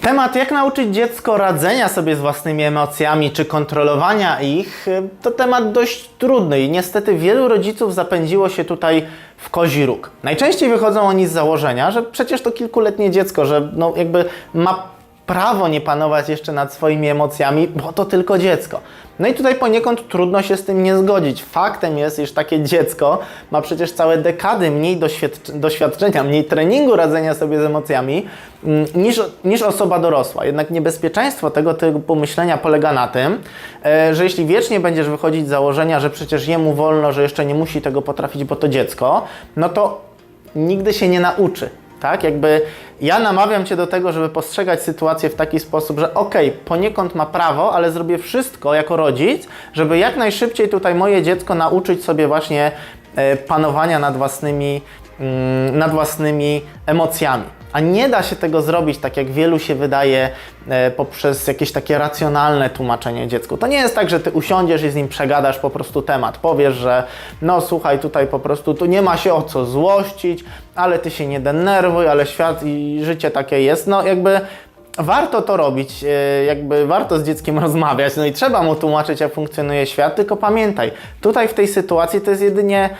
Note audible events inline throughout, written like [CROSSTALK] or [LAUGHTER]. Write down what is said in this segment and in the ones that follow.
Temat, jak nauczyć dziecko radzenia sobie z własnymi emocjami czy kontrolowania ich, y, to temat dość trudny i niestety wielu rodziców zapędziło się tutaj w kozi róg. Najczęściej wychodzą oni z założenia, że przecież to kilkuletnie dziecko, że no jakby ma prawo nie panować jeszcze nad swoimi emocjami, bo to tylko dziecko. No i tutaj poniekąd trudno się z tym nie zgodzić. Faktem jest, iż takie dziecko ma przecież całe dekady mniej doświadcz- doświadczenia, mniej treningu radzenia sobie z emocjami mm, niż, niż osoba dorosła. Jednak niebezpieczeństwo tego typu myślenia polega na tym, e, że jeśli wiecznie będziesz wychodzić z założenia, że przecież jemu wolno, że jeszcze nie musi tego potrafić, bo to dziecko, no to nigdy się nie nauczy. Tak, jakby ja namawiam Cię do tego, żeby postrzegać sytuację w taki sposób, że okej, poniekąd ma prawo, ale zrobię wszystko jako rodzic, żeby jak najszybciej tutaj moje dziecko nauczyć sobie właśnie e, panowania nad własnymi, mm, nad własnymi emocjami. A nie da się tego zrobić tak, jak wielu się wydaje, e, poprzez jakieś takie racjonalne tłumaczenie dziecku. To nie jest tak, że ty usiądziesz i z nim przegadasz po prostu temat. Powiesz, że no słuchaj, tutaj po prostu tu nie ma się o co złościć, ale ty się nie denerwuj, ale świat i życie takie jest. No jakby warto to robić, e, jakby warto z dzieckiem [LAUGHS] rozmawiać, no i trzeba mu tłumaczyć, jak funkcjonuje świat, tylko pamiętaj, tutaj w tej sytuacji to jest jedynie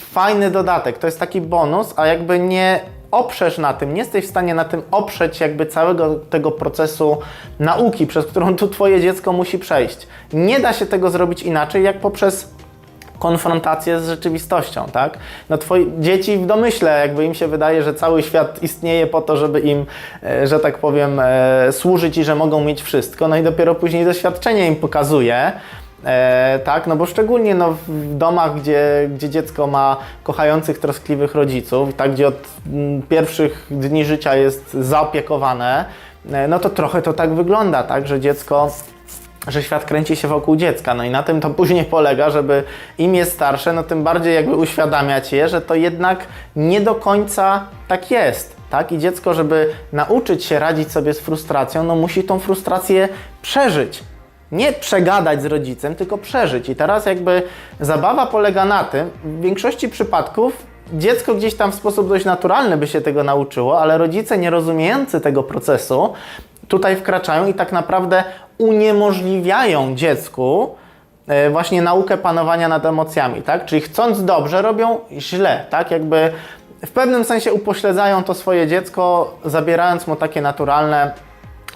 fajny dodatek, to jest taki bonus, a jakby nie oprzesz na tym, nie jesteś w stanie na tym oprzeć jakby całego tego procesu nauki, przez którą tu twoje dziecko musi przejść. Nie da się tego zrobić inaczej, jak poprzez konfrontację z rzeczywistością, tak? No twoi dzieci w domyśle, jakby im się wydaje, że cały świat istnieje po to, żeby im, e, że tak powiem, e, służyć i że mogą mieć wszystko, no i dopiero później doświadczenie im pokazuje, E, tak, no bo szczególnie no, w domach, gdzie, gdzie dziecko ma kochających, troskliwych rodziców, tak, gdzie od mm, pierwszych dni życia jest zaopiekowane, e, no to trochę to tak wygląda, tak, że dziecko że świat kręci się wokół dziecka. No i na tym to później polega, żeby im jest starsze, no tym bardziej jakby uświadamiać je, że to jednak nie do końca tak jest. Tak? I dziecko, żeby nauczyć się radzić sobie z frustracją, no musi tą frustrację przeżyć. Nie przegadać z rodzicem, tylko przeżyć. I teraz jakby zabawa polega na tym, w większości przypadków dziecko gdzieś tam w sposób dość naturalny by się tego nauczyło, ale rodzice nie rozumiejący tego procesu tutaj wkraczają i tak naprawdę uniemożliwiają dziecku e, właśnie naukę panowania nad emocjami, tak? Czyli chcąc dobrze, robią źle, tak? Jakby w pewnym sensie upośledzają to swoje dziecko, zabierając mu takie naturalne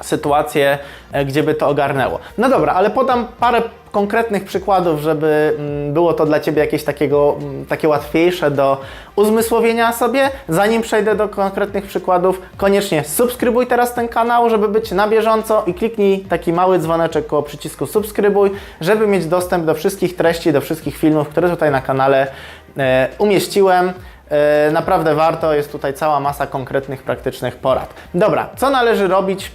sytuacje, e, gdzie by to ogarnęło. No dobra, ale podam parę konkretnych przykładów, żeby mm, było to dla Ciebie jakieś takiego, mm, takie łatwiejsze do uzmysłowienia sobie. Zanim przejdę do konkretnych przykładów, koniecznie subskrybuj teraz ten kanał, żeby być na bieżąco i kliknij taki mały dzwoneczek koło przycisku subskrybuj, żeby mieć dostęp do wszystkich treści, do wszystkich filmów, które tutaj na kanale e, umieściłem. E, naprawdę warto, jest tutaj cała masa konkretnych, praktycznych porad. Dobra, co należy robić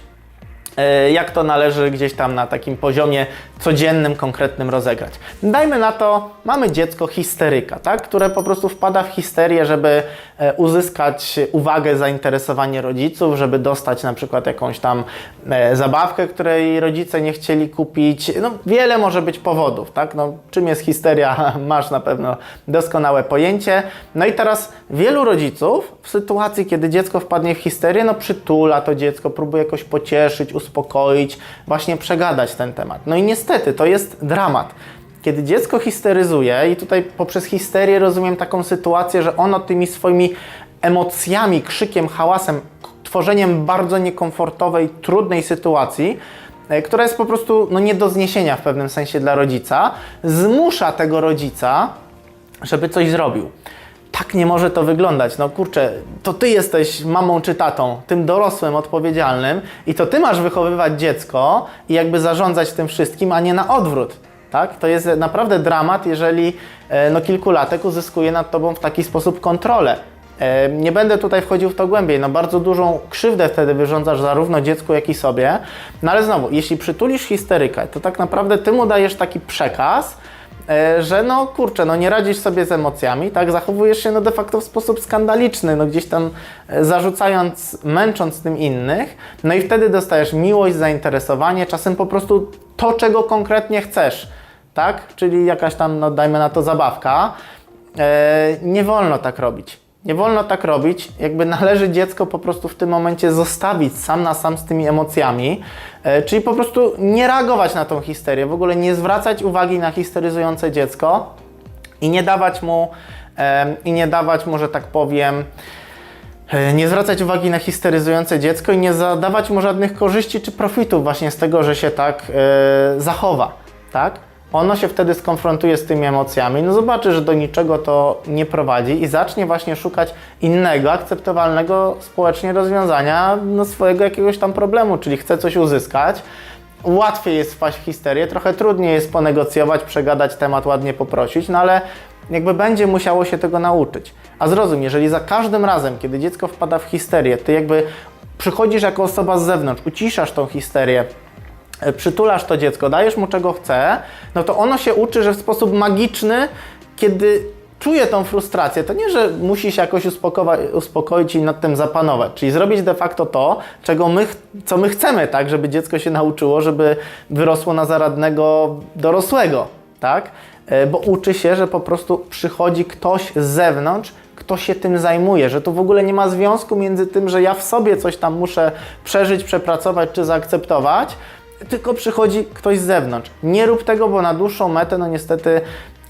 jak to należy gdzieś tam na takim poziomie codziennym, konkretnym rozegrać. Dajmy na to, mamy dziecko histeryka, tak? które po prostu wpada w histerię, żeby e, uzyskać uwagę, zainteresowanie rodziców, żeby dostać na przykład jakąś tam e, zabawkę, której rodzice nie chcieli kupić. No, wiele może być powodów, tak? No, czym jest histeria, [LAUGHS] masz na pewno doskonałe pojęcie. No i teraz wielu rodziców w sytuacji, kiedy dziecko wpadnie w histerię, no przytula to dziecko, próbuje jakoś pocieszyć, uspokoić, właśnie przegadać ten temat. No i niestety to jest dramat. Kiedy dziecko histeryzuje, i tutaj poprzez histerię rozumiem taką sytuację, że ono tymi swoimi emocjami, krzykiem, hałasem, tworzeniem bardzo niekomfortowej, trudnej sytuacji, e, która jest po prostu no, nie do zniesienia w pewnym sensie dla rodzica, zmusza tego rodzica, żeby coś zrobił. Tak nie może to wyglądać. No kurczę, to ty jesteś mamą czy tatą, tym dorosłym, odpowiedzialnym i to ty masz wychowywać dziecko i jakby zarządzać tym wszystkim, a nie na odwrót. Tak? To jest naprawdę dramat, jeżeli e, no, kilkulatek uzyskuje nad tobą w taki sposób kontrolę. E, Nie będę tutaj wchodził w to głębiej, no bardzo dużą krzywdę wtedy wyrządzasz zarówno dziecku, jak i sobie. No ale znowu, jeśli przytulisz histerykę, to tak naprawdę ty mu dajesz taki przekaz, że no kurczę, no nie radzisz sobie z emocjami, tak? Zachowujesz się no de facto w sposób skandaliczny, no gdzieś tam e, zarzucając, męcząc tym innych, no i wtedy dostajesz miłość, zainteresowanie, czasem po prostu to, czego konkretnie chcesz, tak? Czyli jakaś tam, no dajmy na to zabawka. E, nie wolno tak robić. Nie wolno tak robić. Jakby należy dziecko po prostu w tym momencie zostawić sam na sam z tymi emocjami, e, czyli po prostu nie reagować na tą histerię, w ogóle nie zwracać uwagi na histeryzujące dziecko i nie dawać mu, i nie dawać mu, że tak powiem, e, nie zwracać uwagi na histeryzujące dziecko i nie zadawać mu żadnych korzyści czy profitów właśnie z tego, że się tak e, zachowa, tak? Ono się wtedy skonfrontuje z tymi emocjami, no zobaczy, że do niczego to nie prowadzi i zacznie właśnie szukać innego, akceptowalnego społecznie rozwiązania no, swojego jakiegoś tam problemu, czyli chce coś uzyskać. Łatwiej jest wpaść w histerię, trochę trudniej jest ponegocjować, przegadać temat, ładnie poprosić, no ale jakby będzie musiało się tego nauczyć. A zrozum, jeżeli za każdym razem, kiedy dziecko wpada w histerię, ty jakby przychodzisz jako osoba z zewnątrz, uciszasz tą histerię, przytulasz to dziecko, dajesz mu czego chce, no to ono się uczy, że w sposób magiczny, kiedy czuje tą frustrację, to nie, że musi się jakoś uspokoić i nad tym zapanować, czyli zrobić de facto to, czego my, co my chcemy, tak, żeby dziecko się nauczyło, żeby wyrosło na zaradnego dorosłego, tak, E, bo uczy się, że po prostu przychodzi ktoś z zewnątrz, kto się tym zajmuje, że tu w ogóle nie ma związku między tym, że ja w sobie coś tam muszę przeżyć, przepracować czy zaakceptować, tylko przychodzi ktoś z zewnątrz. Nie rób tego, bo na dłuższą metę, no niestety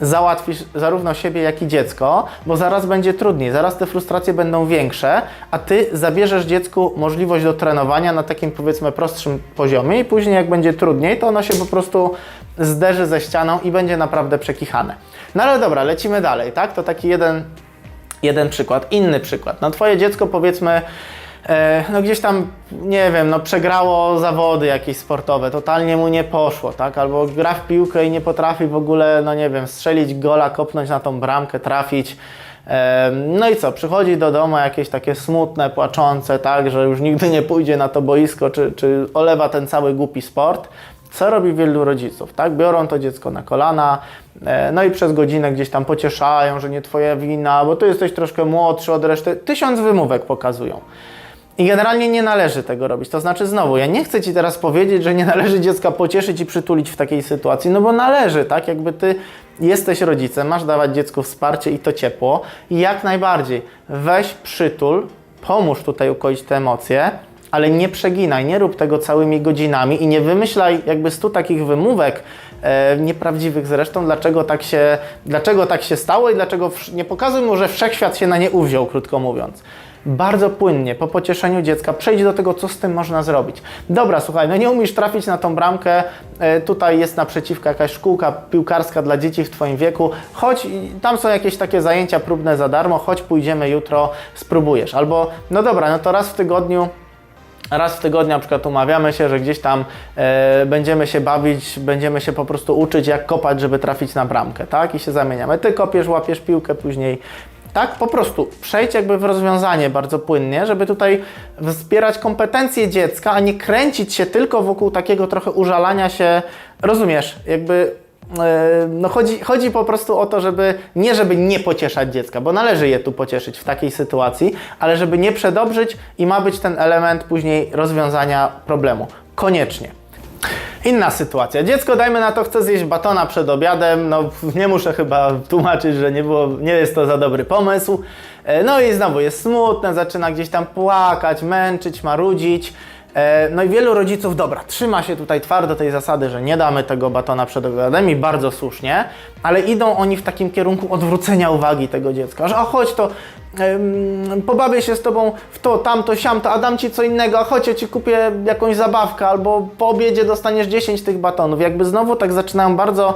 załatwisz zarówno siebie, jak i dziecko, bo zaraz będzie trudniej, zaraz te frustracje będą większe, a ty zabierzesz dziecku możliwość do trenowania na takim powiedzmy prostszym poziomie i później jak będzie trudniej, to ono się po prostu zderzy ze ścianą i będzie naprawdę przekichane. No ale dobra, lecimy dalej, tak? To taki jeden jeden przykład, inny przykład. No twoje dziecko powiedzmy, no gdzieś tam, nie wiem, no przegrało zawody jakieś sportowe, totalnie mu nie poszło, tak? Albo gra w piłkę i nie potrafi w ogóle, no nie wiem, strzelić gola, kopnąć na tą bramkę, trafić. E, No i co, przychodzi do domu jakieś takie smutne, płaczące, tak, że już nigdy nie pójdzie na to boisko, czy, czy olewa ten cały głupi sport. Co robi wielu rodziców, tak? Biorą to dziecko na kolana, e, no i przez godzinę gdzieś tam pocieszają, że nie twoja wina, bo ty jesteś troszkę młodszy od reszty. Tysiąc wymówek pokazują. I generalnie nie należy tego robić. To znaczy, znowu, ja nie chcę ci teraz powiedzieć, że nie należy dziecka pocieszyć i przytulić w takiej sytuacji, no bo należy, tak? Jakby ty jesteś rodzicem, masz dawać dziecku wsparcie i to ciepło. I jak najbardziej, weź przytul, pomóż tutaj ukoić te emocje, ale nie przeginaj, nie rób tego całymi godzinami i nie wymyślaj jakby stu takich wymówek, e, nieprawdziwych zresztą, dlaczego tak, się, dlaczego tak się stało i dlaczego nie pokazuj mu, że wszechświat się na nie uwziął, krótko mówiąc. Bardzo płynnie, po pocieszeniu dziecka, przejdź do tego, co z tym można zrobić. Dobra, słuchaj, no nie umiesz trafić na tą bramkę, e, tutaj jest naprzeciwko jakaś szkółka piłkarska dla dzieci w Twoim wieku, chodź, tam są jakieś takie zajęcia próbne za darmo, chodź, pójdziemy jutro, spróbujesz. Albo, no dobra, no to raz w tygodniu Raz w tygodniu na przykład umawiamy się, że gdzieś tam e, będziemy się bawić, będziemy się po prostu uczyć jak kopać, żeby trafić na bramkę, tak? I się zamieniamy. Ty kopiesz, łapiesz piłkę, później tak, po prostu przejdź jakby w rozwiązanie bardzo płynnie, żeby tutaj wspierać kompetencje dziecka, a nie kręcić się tylko wokół takiego trochę użalania się, rozumiesz, jakby E, no chodzi, chodzi po prostu o to, żeby nie żeby nie pocieszać dziecka, bo należy je tu pocieszyć w takiej sytuacji, ale żeby nie przedobrzyć i ma być ten element później rozwiązania problemu. Koniecznie. Inna sytuacja. Dziecko, dajmy na to, chce zjeść batona przed obiadem. No, nie muszę chyba tłumaczyć, że nie, było, nie jest to za dobry pomysł. E, No i znowu jest smutne, zaczyna gdzieś tam płakać, męczyć, marudzić. E, No i wielu rodziców, dobra, trzyma się tutaj twardo tej zasady, że nie damy tego batona przed obiadem i bardzo słusznie, ale idą oni w takim kierunku odwrócenia uwagi tego dziecka, że a chodź to, em, pobawię się z tobą w to, tamto, siamto, a dam ci co innego, a chodź ja ci kupię jakąś zabawkę, albo po obiedzie dostaniesz 10 tych batonów. Jakby znowu tak zaczynają bardzo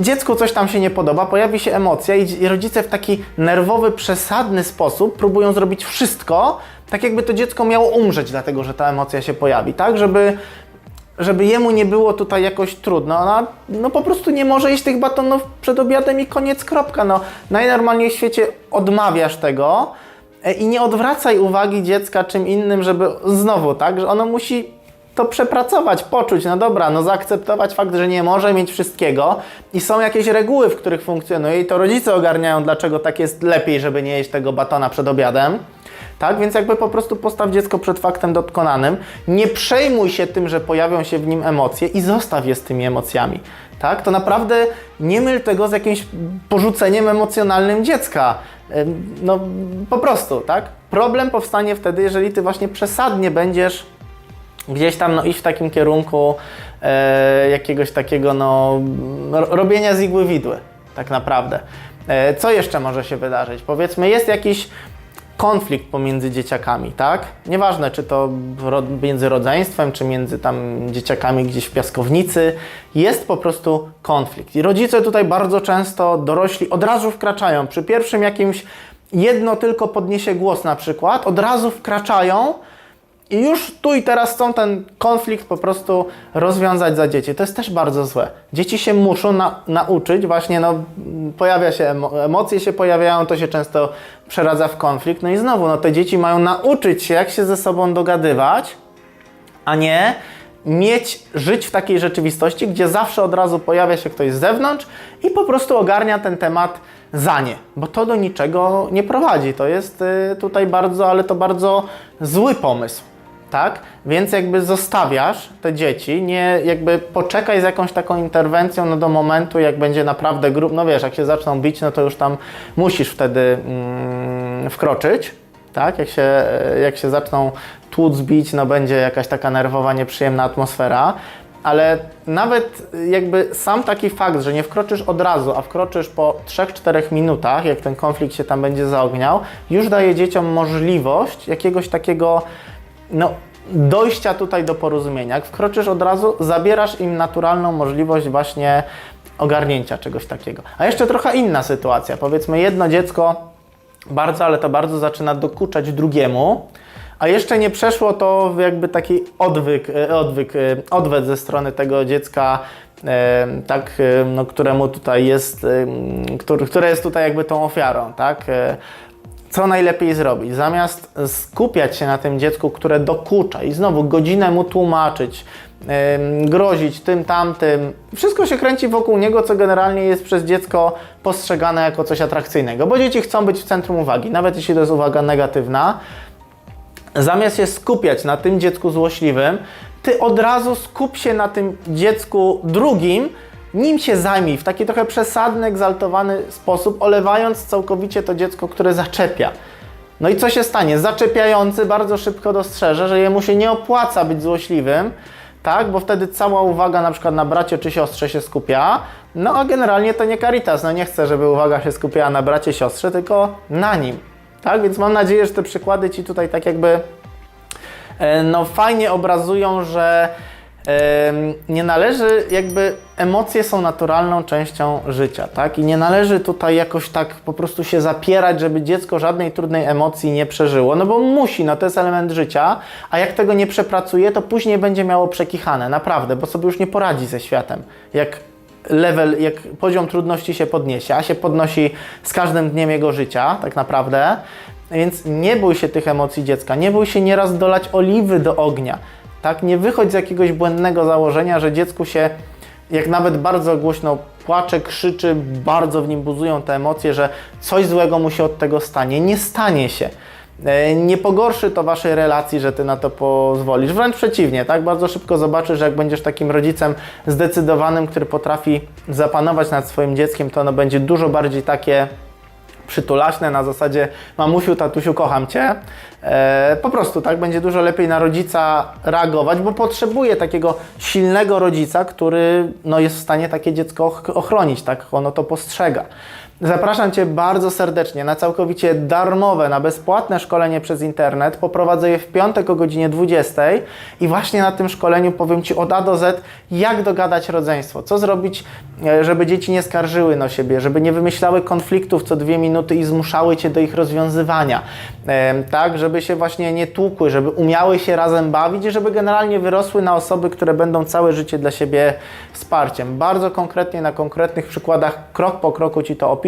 dziecku coś tam się nie podoba, pojawi się emocja i, rodzice w taki nerwowy, przesadny sposób próbują zrobić wszystko, tak jakby to dziecko miało umrzeć, dlatego że ta emocja się pojawi, tak? Żeby, żeby jemu nie było tutaj jakoś trudno. Ona no po prostu nie może jeść tych batonów przed obiadem i koniec, kropka. No, najnormalniej w świecie odmawiasz tego e, i nie odwracaj uwagi dziecka czym innym, żeby znowu, tak? Że ono musi to przepracować, poczuć, no dobra, no zaakceptować fakt, że nie może mieć wszystkiego i są jakieś reguły, w których funkcjonuje i to rodzice ogarniają, dlaczego tak jest lepiej, żeby nie jeść tego batona przed obiadem. Tak, więc jakby po prostu postaw dziecko przed faktem dokonanym, nie przejmuj się tym, że pojawią się w nim emocje i zostaw je z tymi emocjami. Tak, to naprawdę nie myl tego z jakimś porzuceniem emocjonalnym dziecka. No po prostu, tak? Problem powstanie wtedy, jeżeli ty właśnie przesadnie będziesz gdzieś tam no, iść w takim kierunku e, jakiegoś takiego no, ro- robienia z igły widły, tak naprawdę. E, co jeszcze może się wydarzyć? Powiedzmy, jest jakiś konflikt pomiędzy dzieciakami, tak? Nieważne, czy to między rodzeństwem, czy między tam dzieciakami gdzieś w piaskownicy, jest po prostu konflikt. I rodzice tutaj bardzo często, dorośli, od razu wkraczają. Przy pierwszym jakimś jedno tylko podniesie głos na przykład, od razu wkraczają i już tu i teraz chcą ten konflikt po prostu rozwiązać za dzieci. To jest też bardzo złe. Dzieci się muszą na, nauczyć, właśnie no, pojawia się, emo, emocje się pojawiają, to się często przeradza w konflikt. No i znowu, no, te dzieci mają nauczyć się, jak się ze sobą dogadywać, a nie mieć, żyć w takiej rzeczywistości, gdzie zawsze od razu pojawia się ktoś z zewnątrz i po prostu ogarnia ten temat za nie, bo to do niczego nie prowadzi. To jest y, tutaj bardzo, ale to bardzo zły pomysł. Tak? Więc jakby zostawiasz te dzieci, nie jakby poczekaj z jakąś taką interwencją no do momentu, jak będzie naprawdę grup, no wiesz, jak się zaczną bić, no to już tam musisz wtedy mm, wkroczyć, tak? Jak się, jak się zaczną tłuc bić, no będzie jakaś taka nerwowa, nieprzyjemna atmosfera, ale nawet jakby sam taki fakt, że nie wkroczysz od razu, a wkroczysz po 3-4 minutach, jak ten konflikt się tam będzie zaogniał, już daje dzieciom możliwość jakiegoś takiego no, dojścia tutaj do porozumienia. Jak wkroczysz od razu, zabierasz im naturalną możliwość właśnie ogarnięcia czegoś takiego. A jeszcze trochę inna sytuacja. Powiedzmy, jedno dziecko bardzo, ale to bardzo zaczyna dokuczać drugiemu, a jeszcze nie przeszło to jakby taki odwyk, e, odwyk, e, odwet ze strony tego dziecka, e, tak, no, któremu tutaj jest, które jest tutaj jakby tą ofiarą, tak? Co najlepiej zrobić? Zamiast skupiać się na tym dziecku, które dokucza i znowu godzinę mu tłumaczyć, grozić tym, tamtym, wszystko się kręci wokół niego, co generalnie jest przez dziecko postrzegane jako coś atrakcyjnego, bo dzieci chcą być w centrum uwagi, nawet jeśli to jest uwaga negatywna. Zamiast się skupiać na tym dziecku złośliwym, ty od razu skup się na tym dziecku drugim, nim się zajmij w taki trochę przesadny, egzaltowany sposób, olewając całkowicie to dziecko, które zaczepia. No i co się stanie? Zaczepiający bardzo szybko dostrzeże, że jemu się nie opłaca być złośliwym, tak? Bo wtedy cała uwaga na przykład na bracie czy siostrze się skupia, no a generalnie to nie Caritas, no nie chcę, żeby uwaga się skupiała na bracie, siostrze, tylko na nim, tak? Więc mam nadzieję, że te przykłady Ci tutaj tak jakby e, no fajnie obrazują, że nie należy, jakby emocje są naturalną częścią życia, tak? I nie należy tutaj jakoś tak po prostu się zapierać, żeby dziecko żadnej trudnej emocji nie przeżyło, no bo musi, no to jest element życia, a jak tego nie przepracuje, to później będzie miało przekichane, naprawdę, bo sobie już nie poradzi ze światem. Jak level, jak poziom trudności się podniesie, a się podnosi z każdym dniem jego życia, tak naprawdę. Więc nie bój się tych emocji dziecka, nie bój się nieraz dolać oliwy do ognia. Tak, nie wychodź z jakiegoś błędnego założenia, że dziecku się, jak nawet bardzo głośno płacze, krzyczy, bardzo w nim buzują te emocje, że coś złego mu się od tego stanie. Nie stanie się. E, Nie pogorszy to waszej relacji, że ty na to pozwolisz. Wręcz przeciwnie, tak? Bardzo szybko zobaczysz, że jak będziesz takim rodzicem zdecydowanym, który potrafi zapanować nad swoim dzieckiem, to ono będzie dużo bardziej takie przytulaśne na zasadzie mamusiu, tatusiu, kocham cię. E, po prostu tak będzie dużo lepiej na rodzica reagować, bo potrzebuje takiego silnego rodzica, który no, jest w stanie takie dziecko och- ochronić, tak ono to postrzega. Zapraszam Cię bardzo serdecznie na całkowicie darmowe, na bezpłatne szkolenie przez internet. Poprowadzę je w piątek o godzinie 20 i właśnie na tym szkoleniu powiem Ci od A do Z, jak dogadać rodzeństwo, co zrobić, e, żeby dzieci nie skarżyły na siebie, żeby nie wymyślały konfliktów co dwie minuty i zmuszały Cię do ich rozwiązywania, Em, tak, żeby się właśnie nie tłukły, żeby umiały się razem bawić i żeby generalnie wyrosły na osoby, które będą całe życie dla siebie wsparciem. Bardzo konkretnie, na konkretnych przykładach, krok po kroku Ci to opiszę.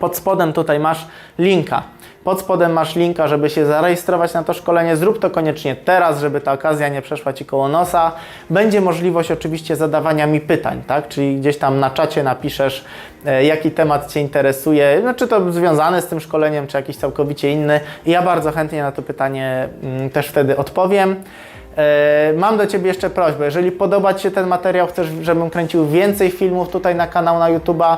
Pod spodem tutaj masz linka. Pod spodem masz linka, żeby się zarejestrować na to szkolenie. Zrób to koniecznie teraz, żeby ta okazja nie przeszła Ci koło nosa. Będzie możliwość oczywiście zadawania mi pytań, tak? Czyli gdzieś tam na czacie napiszesz, e, jaki temat Cię interesuje, no, czy to związany z tym szkoleniem, czy jakiś całkowicie inny. I ja bardzo chętnie na to pytanie mm, też wtedy odpowiem. E, Mam do Ciebie jeszcze prośbę, jeżeli podoba Ci się ten materiał, chcesz, żebym kręcił więcej filmów tutaj na kanał na YouTube'a,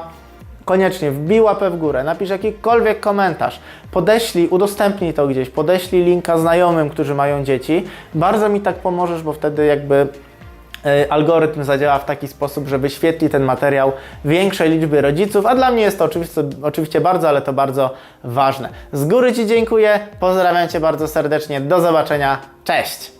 koniecznie wbij łapę w górę, napisz jakikolwiek komentarz, podeślij, udostępnij to gdzieś, podeślij linka znajomym, którzy mają dzieci. Bardzo mi tak pomożesz, bo wtedy jakby e, algorytm zadziała w taki sposób, że wyświetli ten materiał większej liczby rodziców, a dla mnie jest to oczywiście, oczywiście bardzo, ale to bardzo ważne. Z góry Ci dziękuję, pozdrawiam Cię bardzo serdecznie, do zobaczenia, cześć!